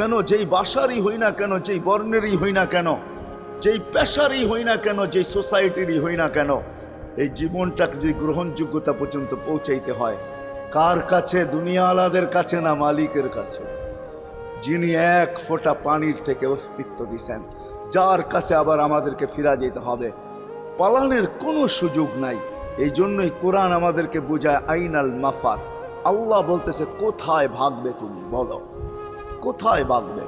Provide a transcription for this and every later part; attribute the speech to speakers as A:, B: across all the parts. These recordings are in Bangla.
A: কেন? যেই বাসারই হই না কেন? যেই বর্ণেরই হই না কেন? যেই পেশারই হই না কেন? যেই সোসাইটিরই হই না কেন? এই জীবনটাকে যদি গ্রহণযোগ্যতা পর্যন্ত পৌঁছাইতে হয়, কার কাছে? দুনিয়া আলাদের কাছে না মালিকের কাছে? যিনি এক ফোঁটা পানির থেকে অস্তিত্ব দিছেন, যার কাছে আবার আমাদেরকে ফিরা যেতে হবে। পালানের কোনো সুযোগ নাই। এই জন্যই কোরআন আমাদেরকে বোঝায়, আইনাল মাফাত। আল্লাহ বলতেছে, কোথায় ভাগবে তুমি? বলো। কোথায় ভাগবে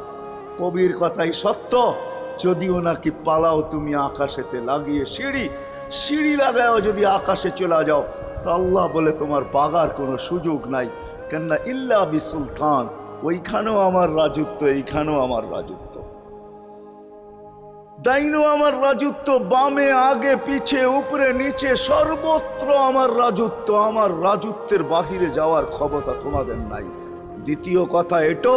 A: কবির কথাই সত্য। যদিও নাকি পালাও তুমি আকাশেতে লাগিয়ে সিঁড়ি সিঁড়ি লাগাও যদি আকাশে চলে যাও, তা আল্লাহ বলে তোমার বাগার কোনো সুযোগ নাই। কেননা ইল্লা বি সুলতান ওইখানেও আমার রাজত্ব, এইখানেও আমার রাজত্ব। ডাইনো আমার রাজত্ব, বামে, আগে, পিছে, উপরে, নিচে, সর্বত্র আমার রাজত্ব, আমার রাজত্বের বাহিরে যাওয়ার ক্ষমতা তোমাদের নাই। দ্বিতীয় কথা এটো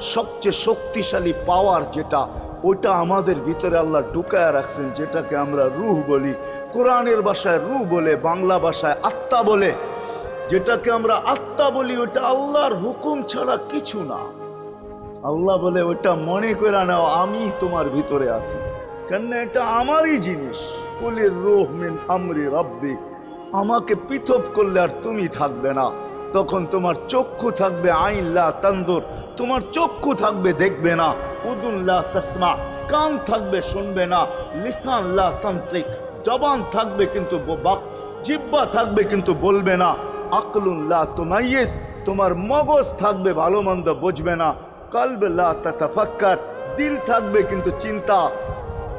A: সবচেয়ে শক্তিশালী পাওয়ার যেটা, ওইটা আমাদের ভিতরে আল্লাহ ঢুকায় রাখছেন, যেটাকে আমরা রুহ বলি। কোরআনের ভাষায় রুহ বলে, বাংলা ভাষায় আত্মা বলে। যেটাকে আমরা আত্মা বলি ওটা আল্লাহর হুকুম ছাড়া কিছু না। আল্লাহ বলে ওটা মনে করে নাও, আমি তোমার ভিতরে আছি। কেন এটা আমারই জিনিস। কুলির রুহ মিন আমরি রব্বি। আমাকে পৃথক করলে আর তুমি থাকবে না। তখন তোমার চক্ষু থাকবে আইনলা তান্দুর তোমার চক্ষু থাকবে দেখবে না। উদুল্লাহ তসমা, কান থাকবে শুনবে না। লিসানলা তান্ত্রিক, জবান থাকবে কিন্তু জিব্বা থাকবে কিন্তু বলবে না। আকলুল্লাহ তোমাইয়েস তোমার মগজ থাকবে ভালো মন্দ বুঝবে না। কালবেল্লা তাতাফাক্কার, দিল থাকবে কিন্তু চিন্তা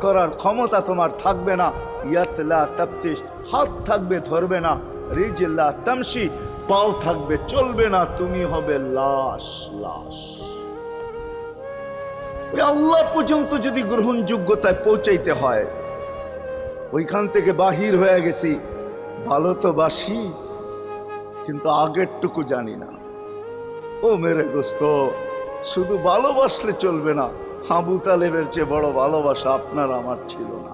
A: করার ক্ষমতা তোমার থাকবে না। ইয়াতলা তাপ্তিস হাত থাকবে ধরবে না। রিজিল্লা তামসি পাও থাকবে, চলবে না, তুমি হবে লাশ লাশ। ওই আল্লাহ পর্যন্ত যদি গ্রহণযোগ্যতায় পৌঁছাইতে হয়, ওইখান থেকে বাহির হয়ে গেছি, ভালো তো বাসি, কিন্তু আগেরটুকু জানি না। ও মেরে দোস্ত, শুধু ভালোবাসলে চলবে না হাবু তালেবের চেয়ে বড় ভালোবাসা আপনার আমার ছিল না।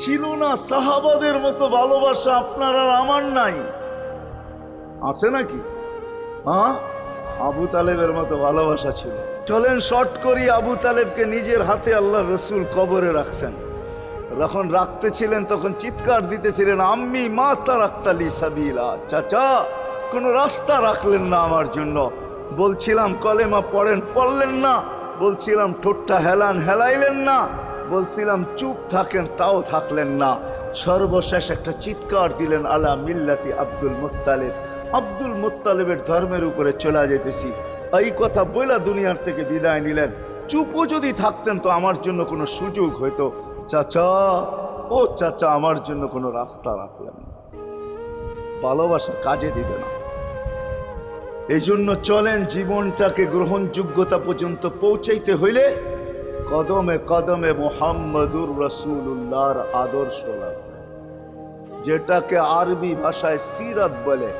A: ছিল না সাহাবাদের মতো ভালোবাসা আপনার আর আমার নাই। আছে নাকি? হ্যাঁ? আবু তালেবের মতো ভালোবাসা ছিল। চলেন শর্ট করি আবু তালেবকে নিজের হাতে আল্লাহ রসুল কবরে রাখছেন। যখন রাখতে ছিলেন তখন চিৎকার দিতেছিলেন, আম্মি মা তারাক্তালি সাবিলা। চাচা, কোনো রাস্তা রাখলেন না আমার জন্য। বলছিলাম, কলেমা পড়েন, পড়লেন না। বলছিলাম, ঠোঁটটা হেলান, হেলাইলেন না। বলছিলাম, চুপ থাকেন, তাও থাকলেন না। সর্বশেষ একটা চিৎকার দিলেন, আলা মিল্লাতি আব্দুল মুত্তালিব। আব্দুল মুত্তালিবের ধর্মের উপরে চলে যেতেছি এই কথা বইলা দুনিয়ার থেকে বিদায় নিলেন। চুপও যদি থাকতেন তো আমার জন্য কোনো সুযোগ হইতো। চাচা, ও চাচা, আমার জন্য কোনো রাস্তা রাখলেন ভালোবাসা কাজে দিবে না। এই জন্য চলেন জীবনটাকে গ্রহণযোগ্যতা পর্যন্ত পৌঁছাইতে হইলে কদমে কদমে মোহাম্মদুর রসুল্লাহর আদর্শ লাগবে। যেটাকে আরবি ভাষায় সিরাত বলে।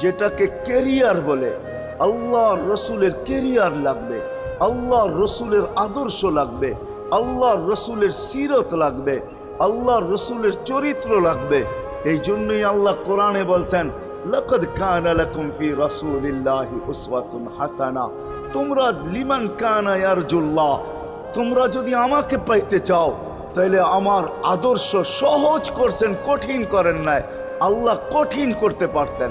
A: যেটাকে কেরিয়ার বলে। আল্লাহ রসুলের কেরিয়ার লাগবে। আল্লাহ রসুলের আদর্শ লাগবে। আল্লাহ রসুলের সিরত লাগবে। আল্লাহ রসুলের চরিত্র লাগবে। এই জন্যই আল্লাহ কোরআনে বলছেন, লকদ কানা লাকুম ফি রাসূলিল্লাহি উসওয়াতুন হাসানা। তোমরা লিমান কানা ইয়ারজুল্লাহ, তোমরা যদি আমাকে পাইতে চাও তাহলে আমার আদর্শ সহজ করছেন, কঠিন করেন নাই। আল্লাহ কঠিন করতে পারতেন।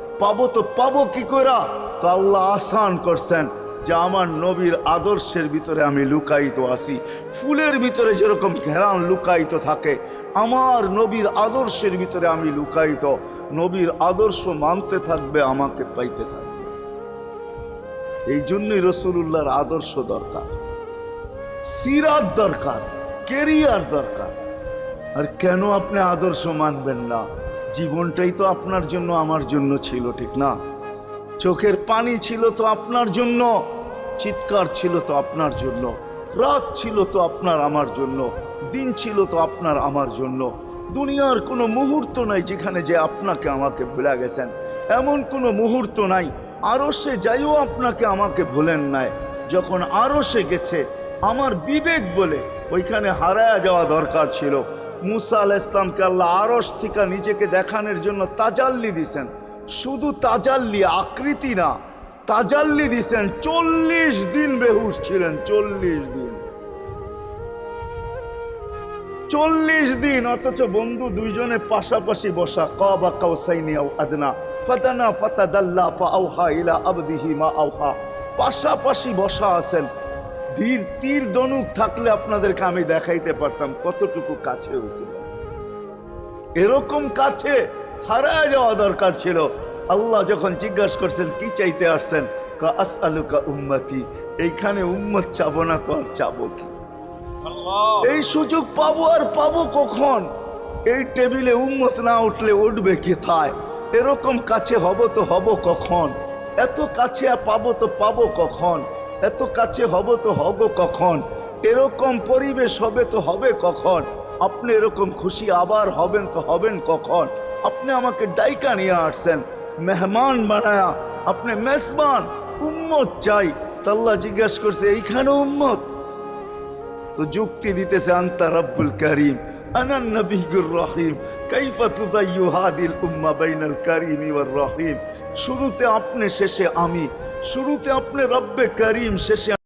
A: পাবো তো পাবো কি করা তো আল্লাহ আসান করছেন যে আমার নবীর আদর্শের ভিতরে আমি লুকায়িত আছি। ফুলের ভিতরে যেরকম ঘেরান লুকায়িত থাকে, আমার নবীর আদর্শের ভিতরে আমি লুকায়িত। নবীর আদর্শ মানতে থাকবে, আমাকে পাইতে থাকবে। এই জন্যই রসুল্লাহর আদর্শ দরকার। সিরাত দরকার কেরিয়ার দরকার। আর কেন আপনি আদর্শ মানবেন না? জীবনটাই তো আপনার জন্য আমার জন্য ছিল, ঠিক না? চোখের পানি ছিল তো আপনার জন্য, চিৎকার ছিল তো আপনার জন্য, রাত ছিল তো আপনার আমার জন্য, দিন ছিল তো আপনার আমার জন্য। দুনিয়ার কোনো মুহূর্ত নাই যেখানে যে আপনাকে আমাকে ভুলে গেছেন। এমন কোনো মুহূর্ত নাই, আরও সে যাইও আপনাকে আমাকে ভুলেন নাই। যখন আরও সে গেছে, আমার বিবেক বলে ওইখানে হারায়া যাওয়া দরকার ছিল। মুসা আল ইসলামকে আল্লাহ আরস থেকে নিজেকে দেখানোর জন্য তাজাল্লি দিছেন। শুধু তাজাল্লি, আকৃতি না, তাজাল্লি দিছেন। চল্লিশ দিন বেহুশ ছিলেন, চল্লিশ দিন। চল্লিশ দিন, অথচ বন্ধু দুইজনে পাশাপাশি বসা, কাবা কাউসাইনি আও আদনা, ফাতানা ফাতাদাল্লা ফাআউহা ইলা আবদিহি মা আউহা পাশাপাশি বসা আছেন। ধীর তীর দনুক থাকলে আপনাদেরকে আমি দেখাইতে পারতাম কতটুকু কাছে হয়েছিল। এরকম কাছে হারায় যাওয়া দরকার ছিল। আল্লাহ যখন জিজ্ঞাসা করছেন কি চাইতে আসছেন? আস আলুকা উম্মতি এইখানে উম্মত চাবো না তো আর চাবো কি? এই সুযোগ পাবো আর পাবো কখন? এই টেবিলে উম্মত না উঠলে উঠবে কোথায় এরকম কাছে হব তো হব কখন? এত কাছে আর পাবো তো পাবো কখন? এত কাছে হব তো হব কখন? এরকম পরিবেশ হবে তো হবে কখন? আপনি এরকম খুশি আবার হবেন তো হবেন কখন? আপনি আমাকে ডাইকা নিয়ে আসছেন, মেহমান বানায়া। আপনি মেসবান উম্মত চাই। তাল্লা জিজ্ঞাসা করছে, এইখানে উম্মত? তো যুক্তি দিতেছে, আন্তা রব্বুল করিম রহিম রহিম। শুরুতে আপনি, শেষে আমি। শুরুতে আপনি রব্বে করিম শেষে